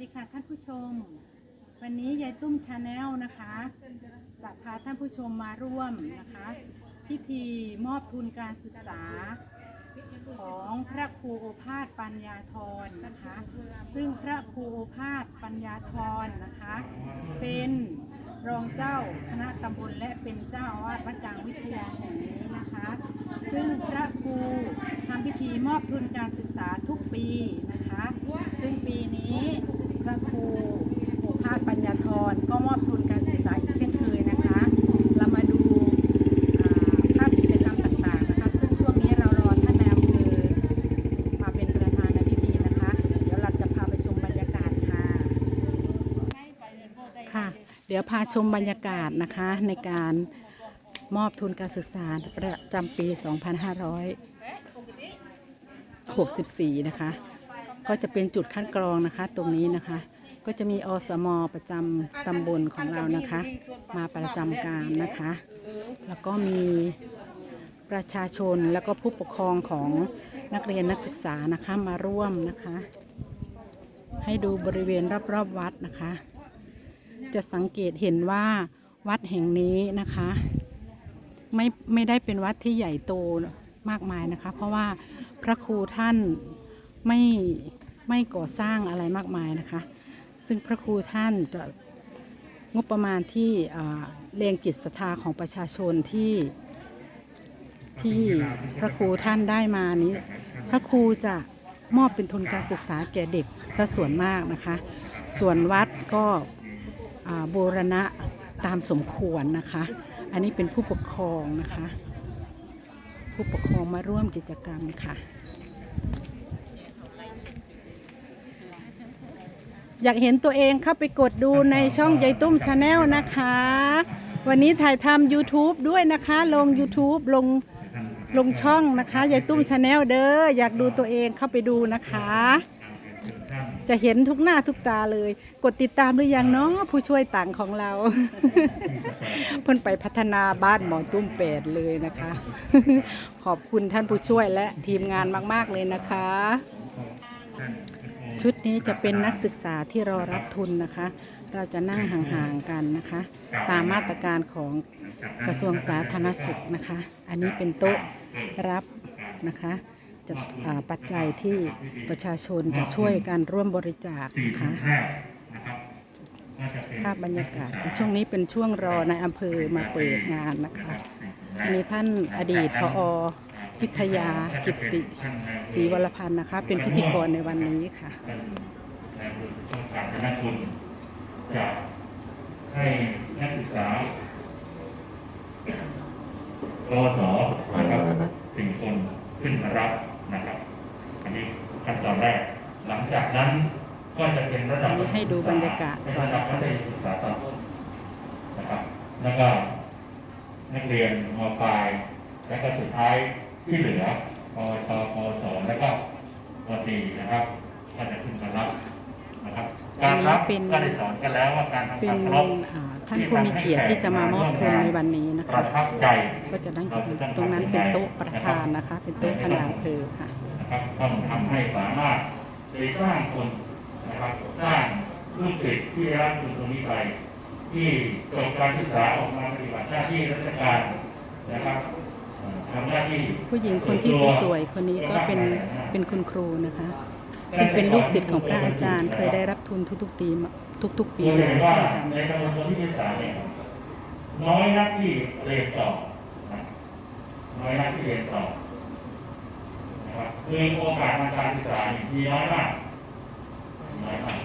ดีค่ะท่านผู้ชม วันนี้ยายตุ้มชาแนลนะคะ จะพาท่านผู้ชมมาร่วมนะคะ พิธีมอบทุนการศึกษาของพระครูโอภาสปัญญาธรนะคะ ซึ่งพระครูโอภาสปัญญาธรนะคะ เป็นรองเจ้าคณะตำบลและเป็นเจ้าอาวาสวัดกลางวิทยาแห่งนี้นะคะ ซึ่งพระครูทำพิธีมอบทุนการศึกษาทุกปีนะคะ ซึ่งปีนี้พระครูโอภาสปัญญาธรก็มอบทุนการศึกษาอีกเช่นเคยนะคะ เรามาดูอ่าภาพกิจกรรมต่างๆนะคะ ซึ่งช่วงนี้เรารอท่านนายอำเภอมาเป็นประธานในพิธีนะคะ เดี๋ยวเราจะพาไปชมบรรยากาศค่ะ ค่ะ เดี๋ยว พาชมบรรยากาศนะคะในการมอบทุนการศึกษาประจำปี 2564 นะคะ ก็จะเป็นจุดคัดกรองนะคะตรงนี้นะคะ ก็จะมีอสมประจำตำบลของเรานะคะ มาประจำการนะคะ แล้วก็มีประชาชนแล้วก็ผู้ปกครองของนักเรียนนักศึกษานะคะมาร่วมนะคะ ให้ดูบริเวณรอบๆวัดนะคะ จะสังเกตเห็นว่าวัดแห่งนี้นะคะ ไม่ไม่ได้เป็นวัดที่ใหญ่โตมากมายนะคะ เพราะว่าพระครูท่านไม่ไม่ก่อสร้างอะไรมากมายนะคะ ซึ่งพระครูท่านจะงบประมาณที่เรียงกิจศรัทธาของประชาชนที่ที่พระครูท่านได้มานี้ พระครูจะมอบเป็นทุนการศึกษาแก่เด็กซะส่วนมากนะคะ ส่วนวัดก็ บูรณะตามสมควรนะคะ อันนี้เป็นผู้ปกครองนะคะ ผู้ปกครองมาร่วมกิจกรรมค่ะ อยากเห็นตัวเองเข้าไปกดดูในช่องยายตุ้มชาแนลนะคะ วันนี้ถ่ายทำ YouTube ด้วยนะคะ ลง YouTube ลงลงช่องนะคะยายตุ้มชาแนลเด้ออยากดูตัวเองเข้าไปดูนะคะ จะเห็นทุกหน้าทุกตาเลย กดติดตามหรือยังเนาะผู้ช่วยต่างของเรา เพิ่นไปพัฒนาบ้านหมอตุ้มแปดเลยนะคะ ขอบคุณท่านผู้ช่วยและทีมงานมาก ๆ เลยนะคะ ชุดนี้จะเป็นนักศึกษาที่รอรับทุนนะคะ เราจะนั่งห่างๆกันนะคะ ตามมาตรการของกระทรวงสาธารณสุขนะคะ อันนี้เป็นโต๊ะรับนะคะ จะอ่าปัจจัยที่ประชาชนจะช่วยกันร่วมบริจาคนะคะภาพบรรยากาศค่ะช่วงนี้เป็นช่วงรอในอำเภอมาเปิดงานนะคะอันนี้ท่านอดีตพอวิทยากิตติศรีวรพันธ์นะคะ เป็นพิธีกรในวันนี้ค่ะในบุญต้องการคณะทุนจะให้นักศึกษาปวสนะครับสี่คนขึ้นมารับ นะครับ อันนี้ขั้นตอนแรก หลังจากนั้นก็จะเป็นระดับอันนี้ให้ดูบรรยากาศก่อนระดับค่ะมัธยมศึกษาตอนต้นนะครับ แล้วก็นักเรียนมปลาย แล้วก็สุดท้ายที่เหลือปวชปวสแล้วก็ปตรีนะครับก็จะขึ้นมารับนะครับ การรับอันนี้เป็นก็ได้สอนกันแล้วว่าการทำเป็ควานมเคารพอ่าท่านผู้มีเกียรติที่จะมามอบทุนในวันนี้นะปคะระทับใจก็จะนั่งอยู่ตรงนั้นเป็นโต๊ะประธานนะคะ เป็นโต๊ะคณะอำเภอค่ะนะครับต้องทำให้สามารถไปสร้างคนนะครับสร้างลูกศิษย์ที่ได้รับทุนตรงนี้ไป ที่จบการศึกษาออกมาปฏิบัติหน้าที่ราชการนะครับเอ่อทำหน้าที่ผู้หญิงคนที่สวยๆคนนี้ก็เป็นเป็นคุณครูนะคะ ซึ่งเป็นลูกศิษย์ของพระอาจารย์ เคยได้รับทุนทุกๆปีทุก ๆ ปีเรามาเห็นว่าเช่นกันในจำนวนคนที่ศึกษาเนี่ยน้อยนักที่เรียนต่อน้อยนักที่เรียนต่อนะครับคือโอกาสทางการศึกษาเนี่ยมีน้อยมากน้อยมาก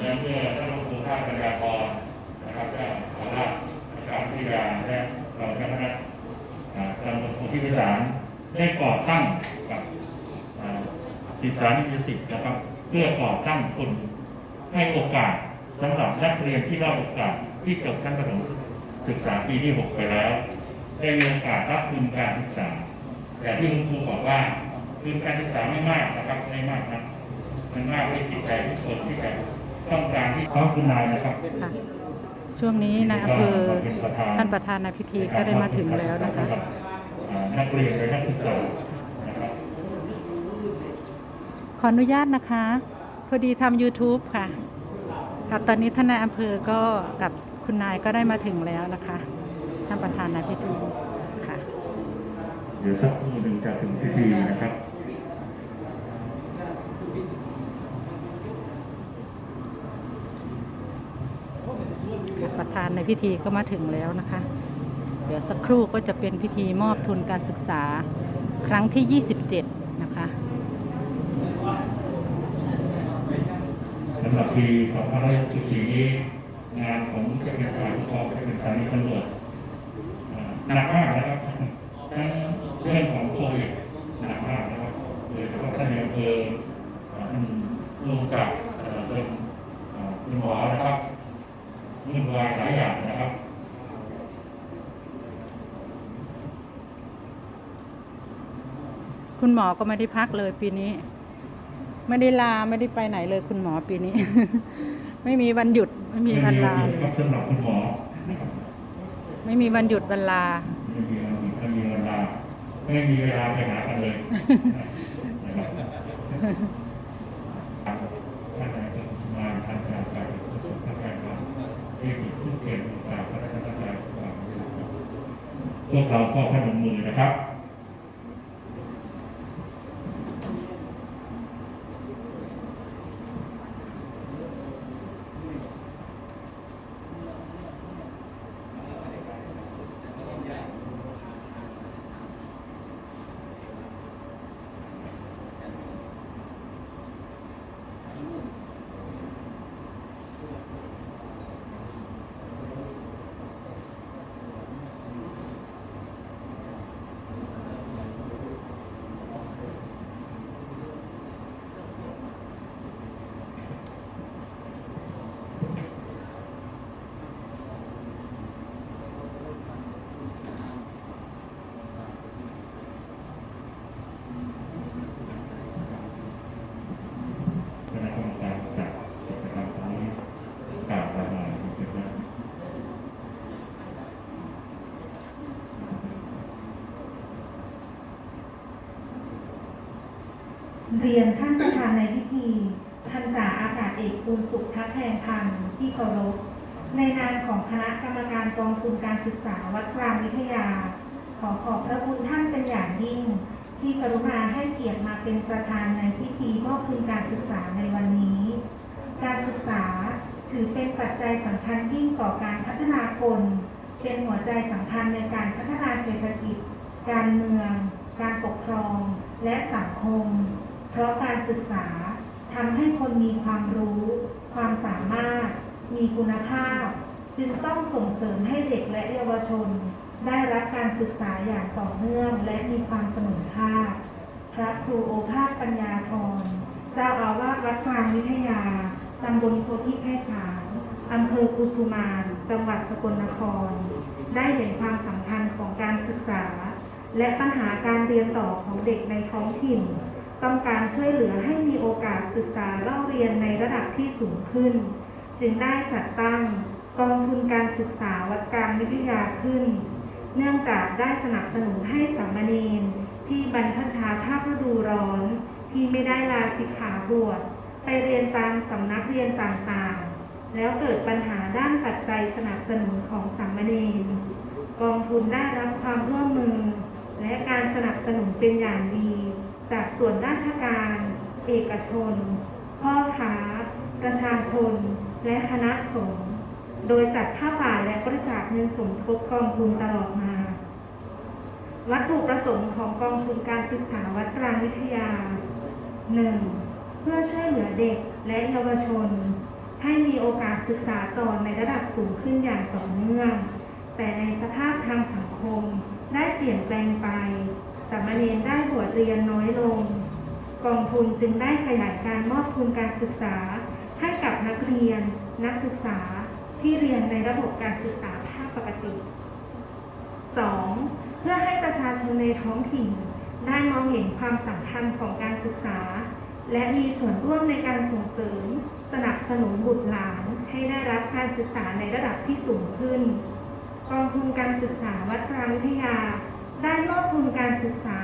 และเมื่อท่านหลวงปู่ท่านปัญญากรนะครับเจ้าสาราอาจารย์วิทยาและเราเจ้าคณะอ่าตำรวจภูที่พิสารได้ก่อตั้งกับ อ่าศิษานิสิตนะครับ เพื่อก่อตั้งทุนให้โอกาสสำหรับนักเรียนที่ได้โอกาสที่จบชั้นประถมศึกษาปีที่ 6 ไปแล้ว ได้มีโอกาสรับทุนการศึกษา แต่ที่คุณครูบอกว่าทุนการศึกษาไม่มากนะครับไม่มากนะมันมากด้วยจิตใจทุกคนที่จะต้องการที่เขาคือนายนะครับค่ะช่วงนี้นายอำเภอท่านประธานในพิธีก็ได้มาถึงแล้วนะคะอ่านักเรียนและนักศึกษานะครับข ออนุญาตนะคะพออดีทำ YouTube ค่ะค่ะตอนนี้ท่านนายอำเภอก็กับคุณนายก็ได้มาถึงแล้วนะคะท่านประธานในพิธีค่ะเดี๋ยวสักครู่หนึ่งจะถึงพิธีนะครับค่ะประธานในพิธีก็มาถึงแล้วนะคะ เดี๋ยวสักครู่ก็จะเป็นพิธีมอบทุนการศึกษาครั้งที่ 27 นะคะ สำหรับปี2564นี้งานของจะเป็นฝ่ายปกครองจะเป็นสถานีตำรวจหนักมากนะครับทั้งเรื่องของโควิดหนักมากนะครับโดยเฉพาะท่านในอำเภออ่าท่านลงกับเอ่อเป็นคุณหมอนะครับมุ่นวายหลายอย่างนะครับคุณหมอก็ไม่ได้พักเลยปีนี้ ไม่ได้ลาไม่ได้ไปไหนเลยคุณหมอปีนี้ ไม่มีวันหยุด ไม่มีวันลาเลยครับสำหรับคุณหมอนะครับไม่มีวันหยุดวันลาไม่มีวันหยุดไม่มีเวลาไม่มีเวลาไปหากันเลยนะครับท่านนายกมาทำการไปผู้สุขภาพการที่มีผู้เกี่ยวกับพระราชทานความพวกเราก็พนมมือนะครับ คณะกรรมการจัดกิจกรรมนี้กล่าวประมาณนี้นะครับ เรียนท่านประธานในพิธีพันจ่าอากาศเอกคุณสุขทัพแทนพันธ์ที่เคารพในนามของคณะกรรมการกองทุนการศึกษาวัดกลางวิทยา ขอขอบพระคุณท่านเป็นอย่างยิ่ง ที่กรุณาให้เกียรติมาเป็นประธานในพิธีมอบทุนการศึกษาในวันนี้ การศึกษาถือเป็นปัจจัยสำคัญยิ่งต่อการพัฒนาคน เป็นหัวใจสำคัญในการพัฒนาเศรษฐกิจ การเมือง การปกครอง และสังคม เพราะการศึกษาทำให้คนมีความรู้ ความสามารถ มีคุณภาพ จึงต้องส่งเสริมให้เด็กและเยาวชน ได้รับการศึกษาอย่างต่อเนื่องและมีความเสมอภาคพระครูโอภาสปัญญาธรเจ้าอาวาสวัดกลางวิทยาตำบลโพธิแพรขาวอำเภอกุสุมาน จังหวัดสกลนคร ได้เห็นความสำคัญของการศึกษา และปัญหาการเรียนต่อของเด็กในท้องถิ่น ต้องการช่วยเหลือให้มีโอกาสศึกษาเล่าเรียนในระดับที่สูงขึ้น จึงได้จัดตั้งกองทุนการศึกษาวัดกางวิทยาขึ้น เนื่องจากได้สนับสนุนให้สามเณรที่บรรพชาภาคฤดูร้อน ที่ไม่ได้ลาสิกขาบวชไปเรียนตามสำนักเรียนต่างๆ แล้วเกิดปัญหาด้านปัจจัยสนับสนุนของสามเณรกองทุนได้รับความร่วมมือ และการสนับสนุนเป็นอย่างดี จากส่วนราชการ เอกชน พ่อค้า ประชาชน และคณะสงฆ์โดยจัดผ้าป่าและบริจาคเงินสมทบกองทุนตลอดมา วัตถุประสงค์ของกองทุนการศึกษาวัดกลางวิทยา 1. เพื่อช่วยเหลือเด็กและเยาวชน ให้มีโอกาสศึกษาต่อในระดับสูงขึ้นอย่างต่อเนื่อง แต่ในสภาพทางสังคมได้เปลี่ยนแปลงไป สามเณรได้บวชเรียนน้อยลง กองทุนจึงได้ขยายการมอบทุนการศึกษา ให้กับนักเรียน นักศึกษาที่เรียนในระบบการศึกษาภาคปกติ 2. เพื่อให้ประชาชนในท้องถิ่นได้มองเห็นความสำคัญของการศึกษา และมีส่วนร่วมในการส่งเสริม สนับสนุนบุตรหลานให้ได้รับการศึกษาในระดับที่สูงขึ้น กองทุนการศึกษาวัดกลางวิทยา ได้มอบทุนการศึกษา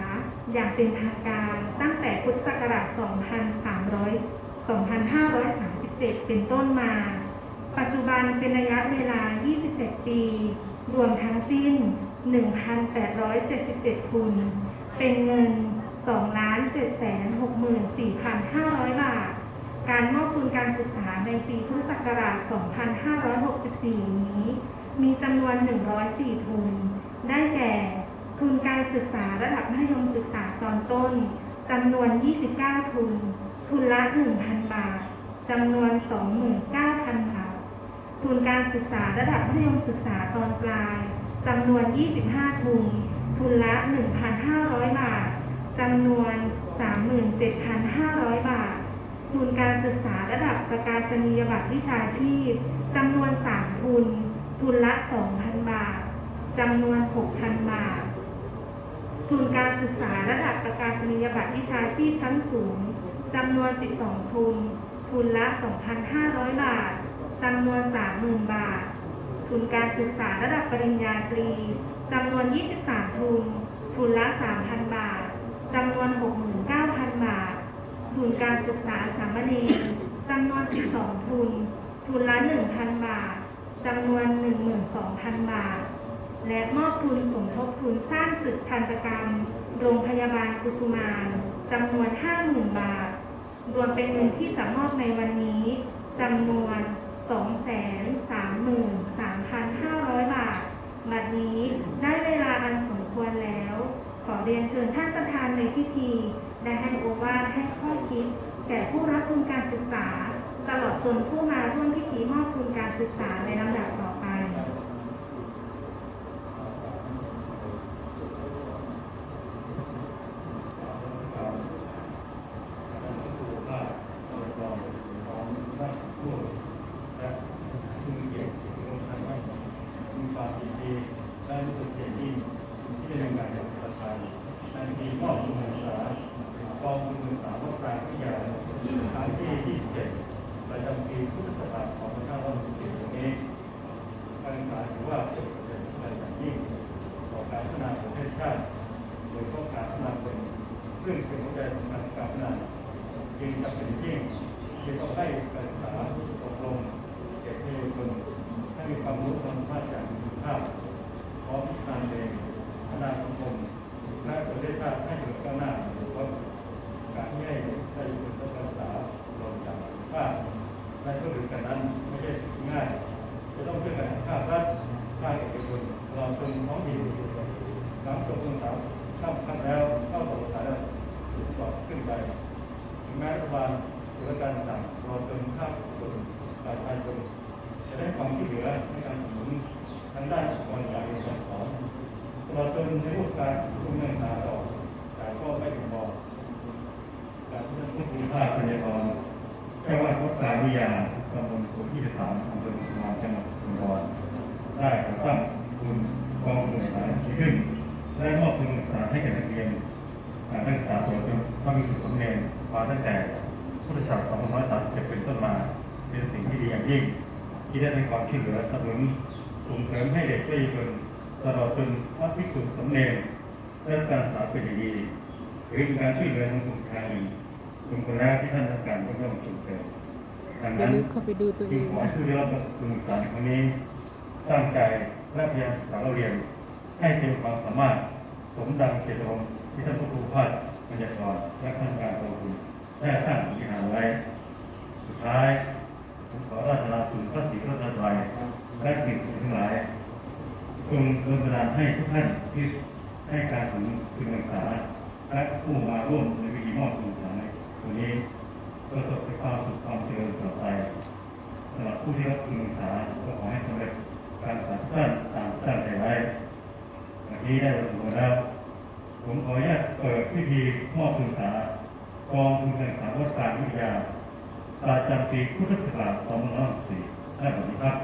อย่างเป็นทางการตั้งแต่พุทธศักราช 2300 2537 เป็นต้นมา ปัจจุบันเป็นระยะเวลา 27 ปี รวมทั้งสิ้น 1,877 ทุน เป็นเงิน 2,764,500 บาท การมอบทุนการศึกษาในปีพุทธศักราช 2564 นี้ มีจำนวน 104 ทุน ได้แก่ ทุนการศึกษาระดับมัธยมศึกษาตอนต้นจำนวน 29 ทุน ทุนละ 1,000 บาทจำนวน 29,000 บาท ทุนการศึกษาระดับมัธยมศึกษาตอนปลายจำนวน 25 ทุน ทุนละ 1,500 บาทจำนวน 37,500 บาท ทุนการศึกษาระดับประกาศนียบัตรวิชาชีพจำนวน 3 ทุน ทุนละ 2,000 บาทจำนวน 6,000 บาท ทุนการศึกษาระดับประกาศนียบัตรวิชาชีพชั้นสูงจำนวน 12 ทุน ทุนละ 2,500 บาทจำนวน 30,000 บาท ทุนการศึกษาระดับปริญญาตรีจำนวน 23 ทุน ทุนละ 3,000 บาทจำนวน 69,000 บาท ทุนการศึกษาสามเณรจำนวน 12 ทุน ทุนละ 1,000 บาทจำนวน 12,000 บาท และมอบทุนสมทบทุนสร้างตึกทันตกรรม โรงพยาบาลกุสุมานจำนวน 50,000 บาท รวมเป็นเงินที่จะมอบในวันนี้จำนวน 233,500 บาท บัดนี้ได้เวลาอันสมควรแล้ว ขอเรียนเชิญท่านประธานในพิธี ได้ให้โอวาทให้ข้อคิด แก่ผู้รับทุนการศึกษา ตลอดจนผู้มาร่วมพิธีมอบทุนการศึกษาในลำดับต่อไป มีความยินดีและรู้สึกเกียรติยิ่งที่ได้มีการประชาในปีมอบทุนการศึกษากองทุนการศึกษาว่าการวิทยาครั้งที่ 27 ประจำปีพุทธศักราช2564นี้การศึกษาถือว่าเป็นประเด็นสำคัญอย่างยิ่งต่อการพัฒนาประเทศ ชาติโดยเฉพาะการพัฒนาคนซึ่งเป็นหัวใจสำคัญการพัฒนาจึงจำเป็นยิ่งที่ต้องให้การศึกษาอบรมเก็บเยาวชนให้มีความรู้ความสามารถอย่าง อำเภอสุวรรณจังหวัดสุพรได้ก่อตั้งทุนกองทุนศึกษาขึ้นและมอบทุนศึกษาให้แก่นักเรียนการศึกษาตัวจนเข้ามีสุดสำเร็จมาตั้งแต่พุทธศักราช2537เป็นต้นมาเป็นสิ่งที่ดีอย่างยิ่ง ที่ได้ให้ความช่วยเหลือสนับสนุนส่งเสริมให้เด็กได้ยินตลอดจนวัดพิสุทธิ์สำเร็จได้รับการศึกษาเป็นอย่างดีหรือเป็นการช่วยเหลือทางกลุ่มทางอื่นกลุ่มคนแรกที่ท่านต้องการก็ต้องส่งเสริม อย่านั้นลืมเข้าไปดูตัวเองขอนะผู้ได้รับทุนศึกษาในครั้งนี้ตั้งใจและพยายามศึกษาเราเรียน ให้เต็มความสามารถสมดังเจตจำนงที่ท่านผู้ครูพาดบรรยากรและท่านการกองทุนได้สร้างปฏิหารไว้ สุดท้ายผมขอราชนาคุณพระศรีรัตนตรัยและสิ่งทั้งหลายจงดลบันดาลให้ทุกท่านที่ให้การถึงศึกษาและผู้มาร่วมในพิธีมอบทุนศึกษาในวันนี้ประสบแต่ความสุขความเจริญต่อไปสำหรับผู้ที่รับทุนศึกษาก็ขอให้สำเร็จการศึกษาทุกท่านตามตั้งใจไว้วันนี้ได้วันสมควรแล้ว ผมขออนุญาตเปิด พิธีมอบทุนสากองทุนการศึกษาวัดการวิทยาประจำปีพุทธศักราช2564ได้ผลครับ